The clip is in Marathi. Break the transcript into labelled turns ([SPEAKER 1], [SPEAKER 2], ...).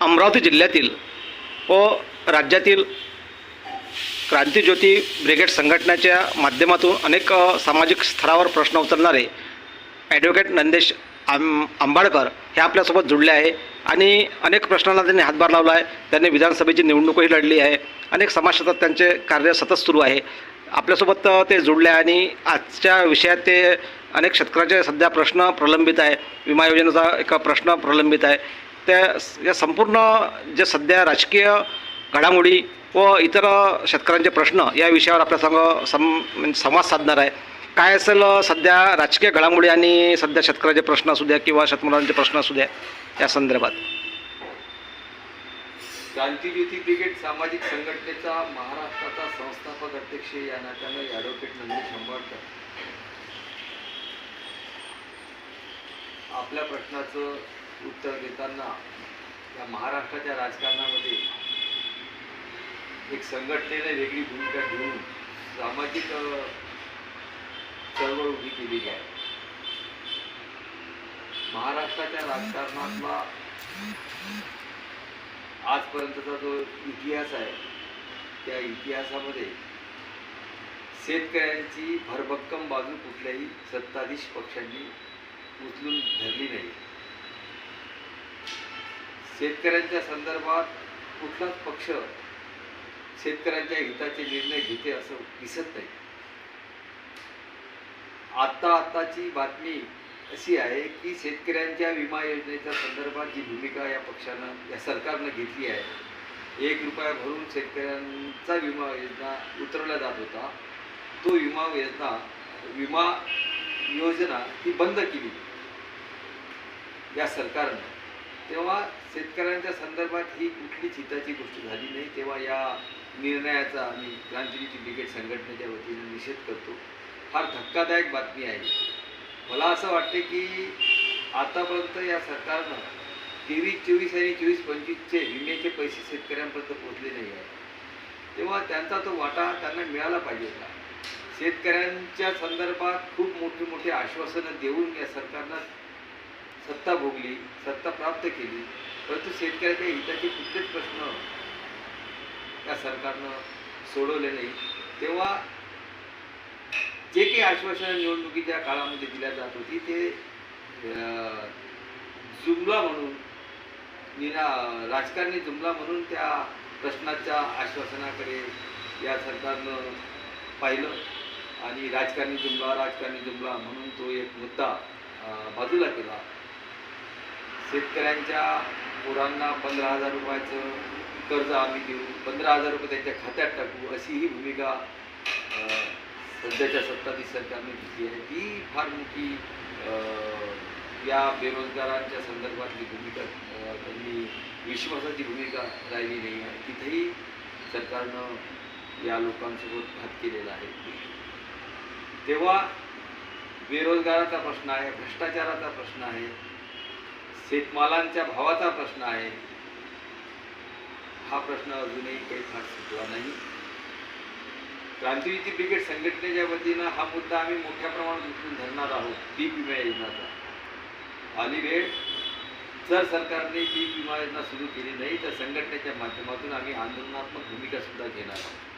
[SPEAKER 1] अमरावती जिल्ह्यातील व राज्यातील क्रांतीज्योती ब्रिगेड संघटनेच्या माध्यमातून अनेक सामाजिक स्तरावर प्रश्न उचलणारे ॲडव्होकेट नंदेश आम आंबाडकर हे आपल्यासोबत जुळले आहे आणि अनेक प्रश्नांना त्यांनी हातभार लावला आहे. त्यांनी विधानसभेची निवडणूकही लढली आहे. अनेक समाजक्षेत्रात त्यांचे कार्य सतत सुरू आहे. आपल्यासोबत ते जुळले आहे आणि आजच्या विषयात ते अनेक शेतकऱ्याचे सध्या प्रश्न प्रलंबित आहे. विमा योजनेचा एक प्रश्न प्रलंबित आहे. त्या या संपूर्ण जे सध्या राजकीय घडामोडी व इतर शेतकऱ्यांचे प्रश्न या विषयावर आपल्या संग सम म्हणजे संवाद साधणार आहे. काय असेल सध्या राजकीय घडामोडी आणि सध्या शेतकऱ्याचे प्रश्न असू द्या किंवा शेतमुलांचे प्रश्न असू द्या या संदर्भात?
[SPEAKER 2] क्रांतीज्योती ब्रिगेड सामाजिक संघटनेचा महाराष्ट्राचा संस्थापक अध्यक्ष या नात्यानं ॲडव्होकेट नंदी अंबाडकर आपल्या प्रश्नाचं उत्तर देताना या महाराष्ट्राच्या राजकारणामध्ये एक संघटनेने वेगळी भूमिका घेऊन सामाजिक चळवळ उभी केलेली आहे. महाराष्ट्राच्या राजकारणातला आजपर्यंतचा जो इतिहास आहे त्या इतिहासामध्ये शेतकऱ्यांची भरभक्कम बाजू कुठल्याही सत्ताधीश पक्षांनी उचलून धरली नाही. शेतकऱ्यांच्या संदर्भात कुठलाच पक्ष शेतकऱ्यांच्या हिताचे निर्णय घेते असं दिसत नाही. आत्ता आत्ताची बातमी अशी आहे की शेतकऱ्यांच्या विमा योजनेच्या संदर्भात जी भूमिका या पक्षानं या सरकारनं घेतली आहे एक रुपया भरून शेतकऱ्यांचा विमा योजना उतरवला जात होता. तो विमा योजना विमा योजना ही बंद केली. या सरकारनं. तेव्हा शेतकऱ्यांच्या संदर्भात ही कुठलीच हिताची गोष्ट झाली नाही. तेव्हा या निर्णयाचा आम्ही क्रांतीज्योती सिंडिकेट संघटनेच्या वतीने निषेध करतो. फार धक्कादायक बातमी आहे. मला असं वाटते की आतापर्यंत या सरकारनं तेवीस चोवीस आणि चोवीस पंचवीसचे विम्याचे पैसे शेतकऱ्यांपर्यंत पोहोचले नाही आहे तेव्हा त्यांचा तो वाटा त्यांना मिळाला पाहिजे होता. शेतकऱ्यांच्या संदर्भात खूप मोठी मोठी आश्वासनं देऊन या सरकारनं सत्ता भोगली सत्ता प्राप्त केली परंतु शेतकऱ्याच्या हिताचे कुठलेच प्रश्न या सरकारनं सोडवले नाही. तेव्हा जे काही आश्वासनं निवडणुकीच्या काळामध्ये दिल्या जात होती ते जुमला म्हणून निरा राजकारणी जुमला म्हणून त्या प्रश्नाच्या आश्वासनाकडे या सरकारनं पाहिलं आणि राजकारणी जुमला राजकारणी जुमला म्हणून तो एक मुद्दा बाजूला केला. शेतकऱ्यांच्या पोरांना पंधरा हजार रुपयाचं कर्ज आम्ही देऊ. पंधरा हजार रुपये त्यांच्या खात्यात टाकू. अशी ही भूमिका सध्याच्या सत्ताधीश सरकारने घेतली आहे. ती फार मोठी या बेरोजगारांच्या संदर्भातली भूमिका त्यांनी विश्वासाची भूमिका राहिली नाही आहे. तिथेही सरकारनं या लोकांसोबत घात केलेला आहे. तेव्हा बेरोजगाराचा प्रश्न आहे भ्रष्टाचाराचा प्रश्न आहे. शेतमालांच्या भावाचा प्रश्न आहे. हा प्रश्न अजूनही काही फार सुटला नाही. क्रांतीज्योती ब्रिगेड संघटनेच्या वतीनं हा मुद्दा आम्ही मोठ्या प्रमाणात उचलून धरणार आहोत पीक विमा योजनाचा. आली वेळ. जर सरकारने पीक विमा योजना सुरू केली नाही तर संघटनेच्या माध्यमातून आम्ही आंदोलनात्मक भूमिका सुद्धा घेणार आहोत.